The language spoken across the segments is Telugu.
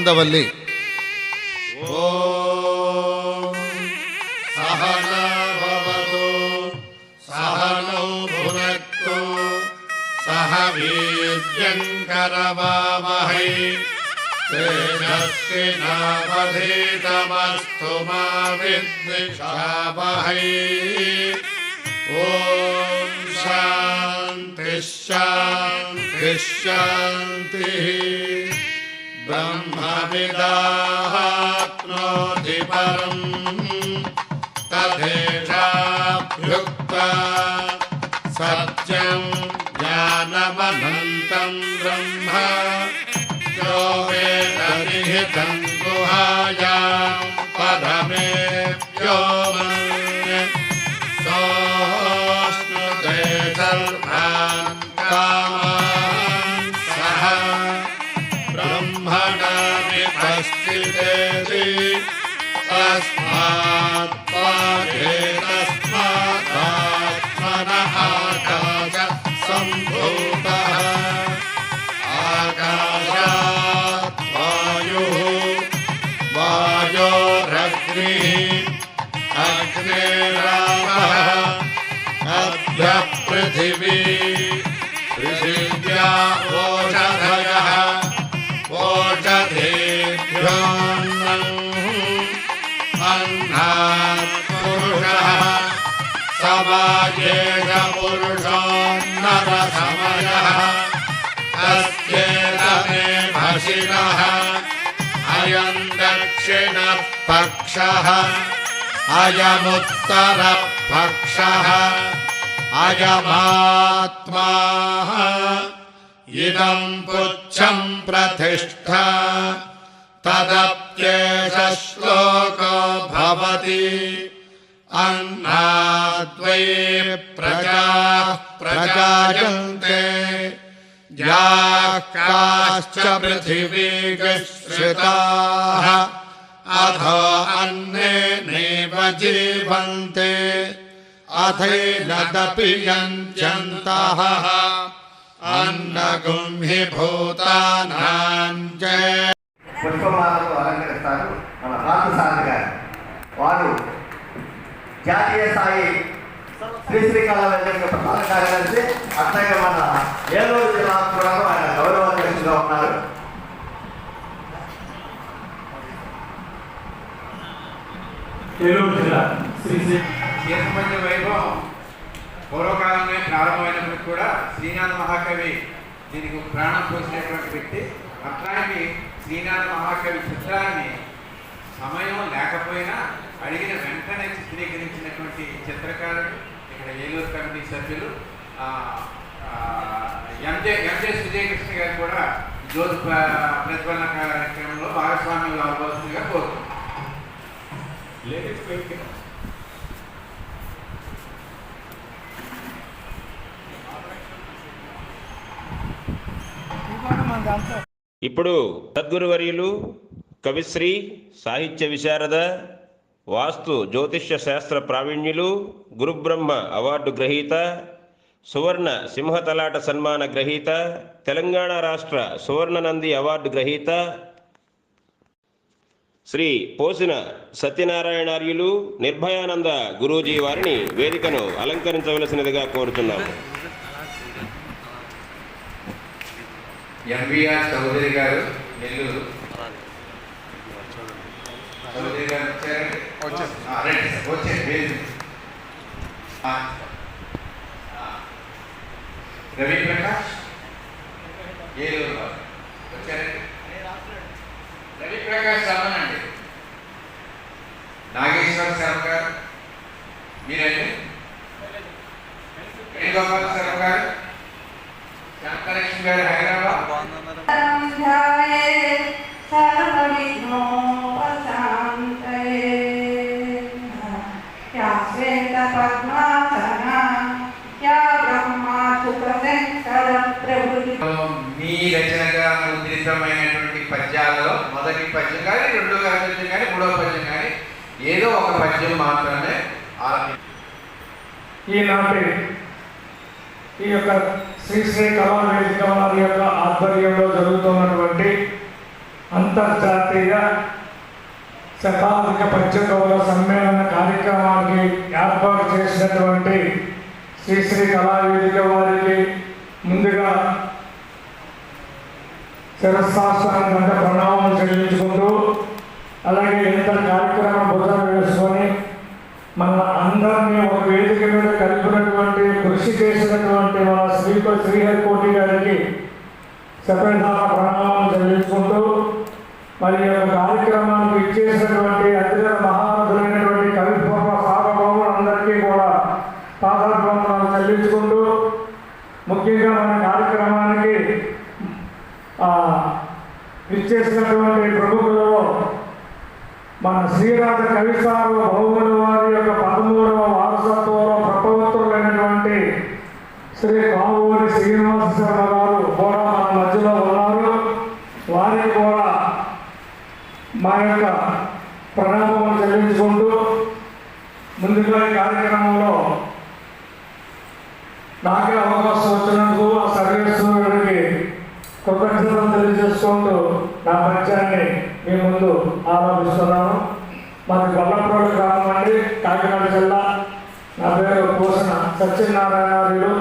ಆನಂದವಲ್ಲಿ. वीर्यङ्करवामहै तेजस्विनावधीतमस्तु मा विद्विषावहै ॐ शान्तिः शान्तिः शान्तिः ब्रह्मविदाहात्रोऽधिपरम् तथेताभ्युक्त्वा सत्यम् ज्ञानमनन्तम् ब्रह्म को वेदविहितं गुहायां पदमेप्यो అగ్ని అగ్నే రామ అభ్య పృథివీ పృథివ్యా ఓషధయ ఓషధేభ్యోన్నుష సమాజేష పురుషోన్నతమయ తస్యేత మే భషిణ అయం दक्षिणः पक्षः। अयमुत्तरः पक्षः। अयमात्मा। इदं पुच्छं प्रतिष्ठा। तदप्येष श्लोको भवति। अन्नाद्वै प्रजाः प्रजायन्ते। याः काश्च पृथिवीगश्रिताः अधो अन्नेनैव जीवन्ते अथैनदपि यञ्चन्तः अन्नगुंहि भूतानाञ्च పుష్పమాలతో అలంకరిస్తారు మన పార్థసారథి గారు వారు జాతీయ స్థాయి శ్రీశ్రీ కళా వేదిక ప్రధాన కార్యదర్శి అట్లాగే మన ఏలూరు జిల్లా కూడా ఆయన గౌరవ అధ్యక్షులుగా ఉన్నారు ఏలూరు జిల్లా శ్రీ శ్రీ వైభవం. పూర్వకాలంలో ప్రారంభమైనప్పటికీ కూడా శ్రీనాథ మహాకవి దీనికి ప్రాణం పోసినటువంటి వ్యక్తి. అట్లాంటి శ్రీనాథ మహాకవి చిత్రాన్ని సమయం లేకపోయినా అడిగిన వెంటనే చిత్రీకరించినటువంటి చిత్రకారుడు ఇక్కడ ఏలూరు కమిటీ సభ్యులు ఎంజే ఎంజే సుజయకృష్ణ గారు కూడా జ్యోతి ప్ర- ప్రతిఫలన కార్యక్రమంలో భాగస్వామ్యం అవ్వాల్సిందిగా కోరుతున్నాం. లేటెస్ట్ వెయిట్ ఇప్పుడు సద్గురువర్యులు కవిశ్రీ సాహిత్య విశారద వాస్తు జ్యోతిష్య శాస్త్ర ప్రావీణ్యులు గురుబ్రహ్మ అవార్డు గ్రహీత సువర్ణ సింహతలాట సన్మాన గ్రహీత తెలంగాణ రాష్ట్ర సువర్ణ నంది అవార్డు గ్రహీత శ్రీ పోసిన సత్యనారాయణార్యులు నిర్భయానంద గురూజీ వారిని వేదికను అలంకరించవలసినదిగా కోరుతున్నాము. ఎంవిఆర్ చౌదరి గారు నెల్లూరు. చౌదరి గారు. రవి ప్రకాష్ ఏలూరు వారు. వచ్చారండి. రవి ప్రకాష్ అండి. నాగేశ్వర శర్మ గారు మీరండి? వేణుగోపాల శర్మ గారు శాంతలక్ష్మి గారు హైదరాబాద్? పద్యం మాత్రమే ఈనాటి ఈ యొక్క శ్రీశ్రీ శ్రీ కళా వేదిక వారి యొక్క ఆధ్వర్యంలో జరుగుతున్నటువంటి అంతర్జాతీయ శతాధిక పద్యకవుల సమ్మేళన కార్యక్రమానికి ఏర్పాటు చేసినటువంటి శ్రీశ్రీ కళావేదిక వారికి ముందుగా శిరస్సాసనం కంటే ప్రణామం చెల్లించుకుంటూ అలాగే ఇంత కార్యక్రమం భుజం మన అందరినీ ఒక వేదిక మీద కలిపినటువంటి కృషి చేసినటువంటి మన శ్రీహరి శ్రీహరికోటి గారికి సపరేటాల ప్రణామం చెల్లించుకుంటూ మరి యొక్క కార్యక్రమానికి ఇచ్చేసినటువంటి అతిథ మహానులైనటువంటి కవిపూర్వ సార్వభౌములందరికీ కూడా పాదాభివందనాలు చెల్లించుకుంటూ ముఖ్యంగా మన కార్యక్రమానికి ఇచ్చేసినటువంటి ప్రముఖులు మన శ్రీరాజ కవిసారు బహుమతి వారి యొక్క పదమూడవ వారసత్వంలో ప్రపవిత్రులైనటువంటి శ్రీ కామూరి శ్రీనివాస శర్మ గారు కూడా మన మధ్యలో ఉన్నారు. వారికి కూడా మా యొక్క ప్రణామం చెల్లించుకుంటూ ముందుగా ఈ కార్యక్రమంలో నాకే అవకాశం వచ్చినందుకు ఆ సర్వేశ్వరుడికి కృతజ్ఞతలు తెలియజేసుకుంటూ నా పరిచయాన్ని మీ ముందు ఆరోపిస్తున్నాను మాది గొల్లప్రోడు గ్రామం అండి కాకినాడ జిల్లా. నా పేరు పూసన సత్యనారాయణార్యులు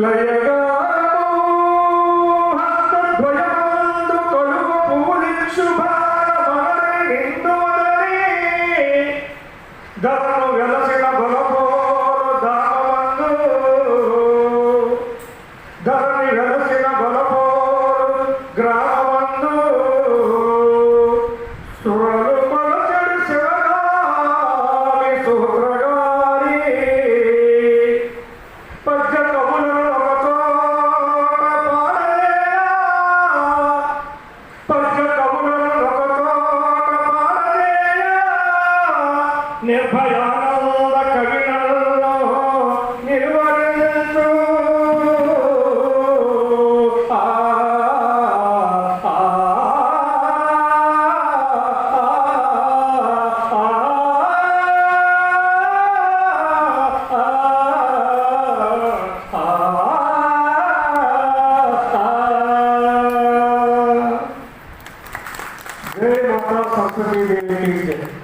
ليالي kalkıp bir verilmektedir.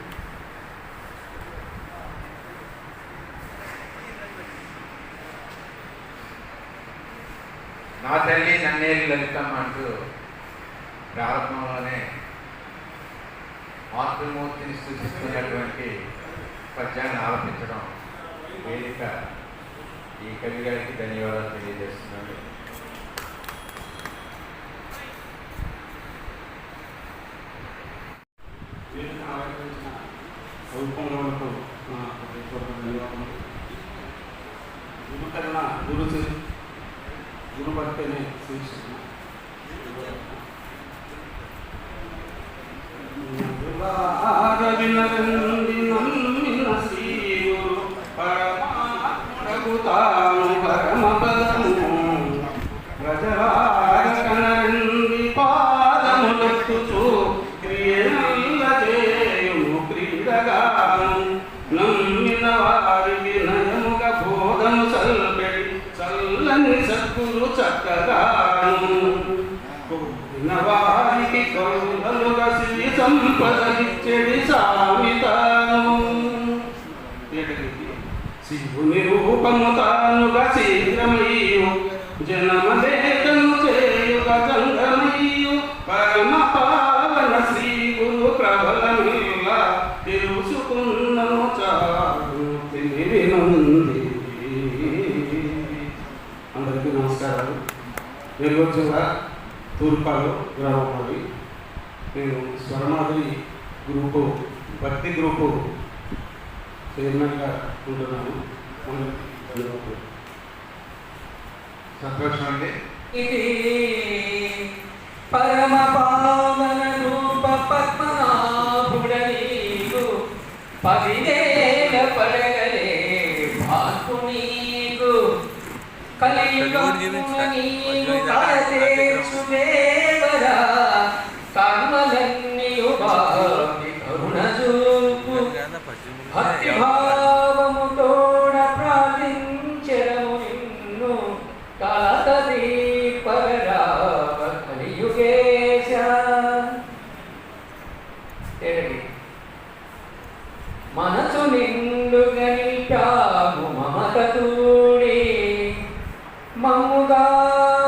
సౌకర్యాలకు నా హృదయపూర్వక ధన్యవాదాలు గురుకరణ గురు గురు భక్తిని సూచిస్తున్న వినరంది చల్లని సద్గురు చక్కగాను కోరిన వారికి కౌలలుగా శ్రీ సామితాను. శివుని రూపము తానుగా శీఘ్రమయ్యు జనమదేతను చేయుగ జంగమయ్యు పరమ పావన శ్రీ జిల్లా తూర్పాలో గ్రామం అది నేను స్వరమాధురి గ్రూపు భక్తి గ్రూపు చైర్మన్గా ఉంటున్నాను. సంతోషం అండి. ఇది పరమ పావన రూప పద్మనాభుడని నీకు పదివేల పడగలే భాకు కలియుగమున కర్మలన్నీయు బావి మమ్ముగా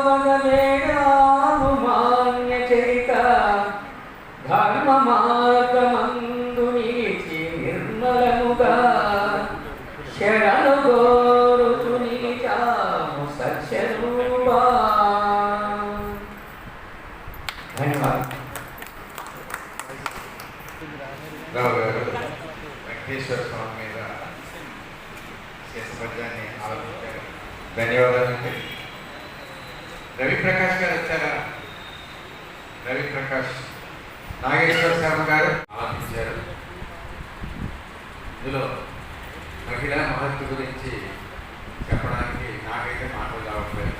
వనవేడాము ధర్మ మార్గమందు నిలిచి నిర్మలముగా శరణు గోరుతు నిలిచాము సత్యరూపా. ధన్యవాదాలు. రావు వెంకటేశ్వర స్వామి మీద చేసిన పద్యాన్ని ఆలోచించారు రవి ప్రకాష్ గారు వచ్చారా? రవిప్రకాష్. నాగేశ్వర శర్మ గారు? ఆలోచించారు ఇందులో మహిళా మహత్వ గురించి చెప్పడానికి నాకైతే మాటలు రావట్లేదు.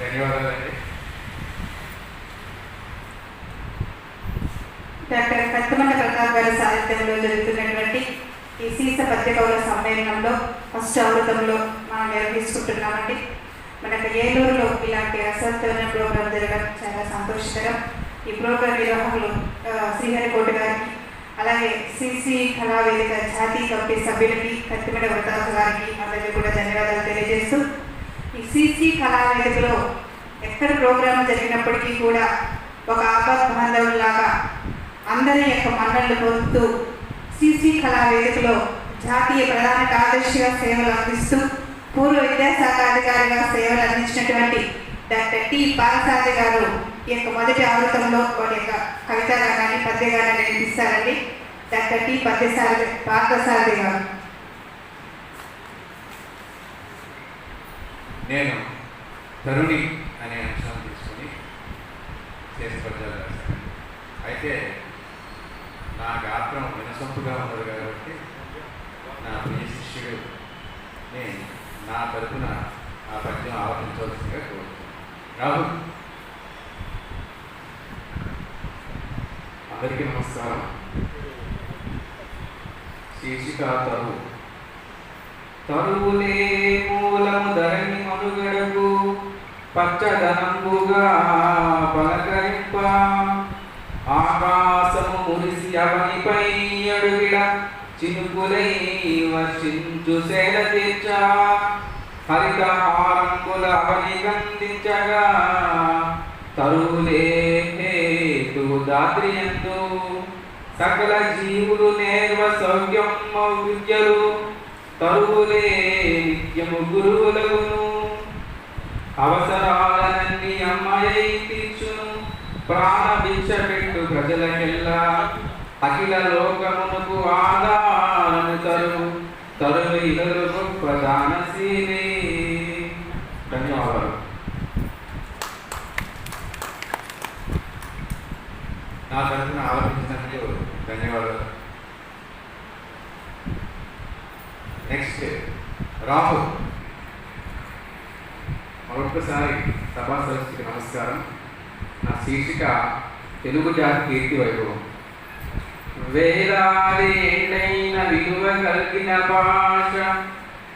ధన్యవాదాలండి. డాక్టర్ కత్తుమండ ప్రసాద్ గారి సాహిత్యంలో జరుగుతున్నటువంటి ఈ సీస పద్య కవుల సమ్మేళనంలో ఫస్ట్ అవృతంలో మనం నిర్వహించుకుంటున్నామండి. మనకు ఏలూరులో ఇలాంటి అసాధ్యమైన ప్రోగ్రాం జరగడం చాలా సంతోషకరం. ఈ ప్రోగ్రాం నిర్వాహకులు శ్రీహరికోట గారికి అలాగే సిసి కళావేదిక జాతీయ కమిటీ సభ్యులకి కత్తిమెడ ప్రతాప్ గారికి అందరికీ కూడా ధన్యవాదాలు తెలియజేస్తూ ఈ సిసి కళావేదికలో ఎక్కడ ప్రోగ్రాం జరిగినప్పటికీ కూడా ఒక ఆపద్ బాంధవులాగా అందరి యొక్క మన్నలు పొందుతూ సిసి కళా వేదికలో జాతీయ ప్రధాన కార్యదర్శిగా సేవలు అందిస్తూ పూర్వ విద్యాశాఖ అధికారిగా సేవలు అందించినటువంటి డాక్టర్ టి పాలసాది గారు ఈ యొక్క మొదటి ఆవృతంలో వారి యొక్క కవితాగానాన్ని పద్యగానాన్ని వినిపిస్తారండి డాక్టర్ టి పద్యసారథి పార్థసారథి గారు. నేను తరుణి అనే అంశం తీసుకుని చేసి అయితే నా గాత్రం వినసొంపుగా ఉన్నది కాబట్టి నా ప్రియ శిష్యుడిని నా తరఫున ఆ పద్యం ఆలోచించవలసిందిగా కోరుతున్నాను. రాహుల్ అందరికీ నమస్కారం. శీర్షిక తరువు తరువులే మూలము ధరణి మనుగడకు పచ్చదనంబుగా పలకరింప. ఆకాశము మురిసి అవనిపై చినుకులై వర్షించు సేల తీర్చ హరితహారంబుల అవని తరువులే సకల జీవులు నేర్వ సౌఖ్యం విద్యలు తరువులే నిత్యము గురువులగును. అవసరాలన్నీ అమ్మాయి తీర్చును ప్రాణ భిక్ష పెట్టు ప్రజలకెల్లా. అఖిల లోకమునకు ఆదా తరువు తరువు ఇతరు గొప్ప ధన్యవాదాలు. నా తరఫున ఆలోచించినందుకు ధన్యవాదాలు. నెక్స్ట్ రాహుల్ మరొకసారి సభా సదస్సుకి నమస్కారం. నా శీర్షిక తెలుగు జాతి కీర్తి వైభవం. వేలాడేండైన విలువ కలిగిన భాష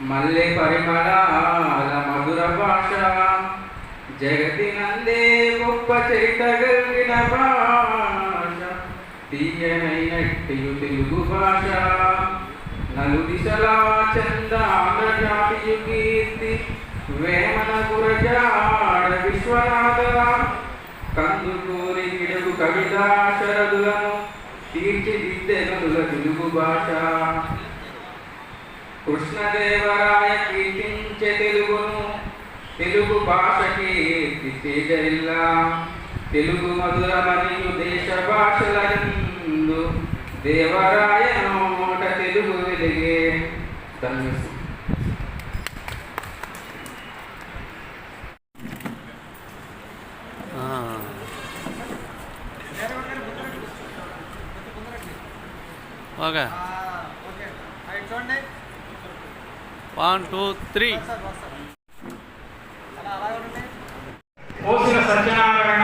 మల్లె పరిమళాల మధుర భాష. జగతినందే గొప్ప చరిత కలిగిన భాష తీయనైనట్టు తెలుగు భాష. నలు దిశలా చంద ఆంధ్రజాతియు కీర్తి వేమన గురజాడ విశ్వనాథ. కందుకూరి గిడుగు కవితా శరదులను తీర్చిదిద్దెనుల తెలుగు భాష కృష్ణదేవరాయ కీర్తించే తెలుగును. తెలుగు భాషకి తేజరిల్ల తెలుగు మధుర మరియు దేశ భాషలందు దేవరాయ నోట తెలుగు వెలిగే. తను ఓకే. One two three. పోసిన సత్యనారాయణ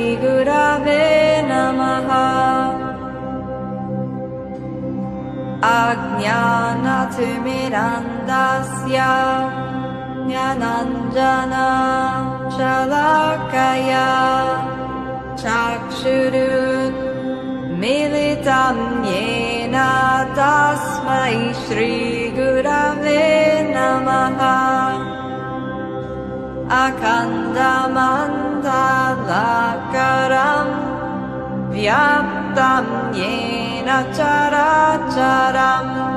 अज्ञानतिमिरन्दस्य ज्ञानञ्जना शलाकया चाक्षुरुन् मिलितं येन तस्मै श्रीगुरवे नमः। अखण्डमण्डलाकरम् व्याप्तं येन चराचरम्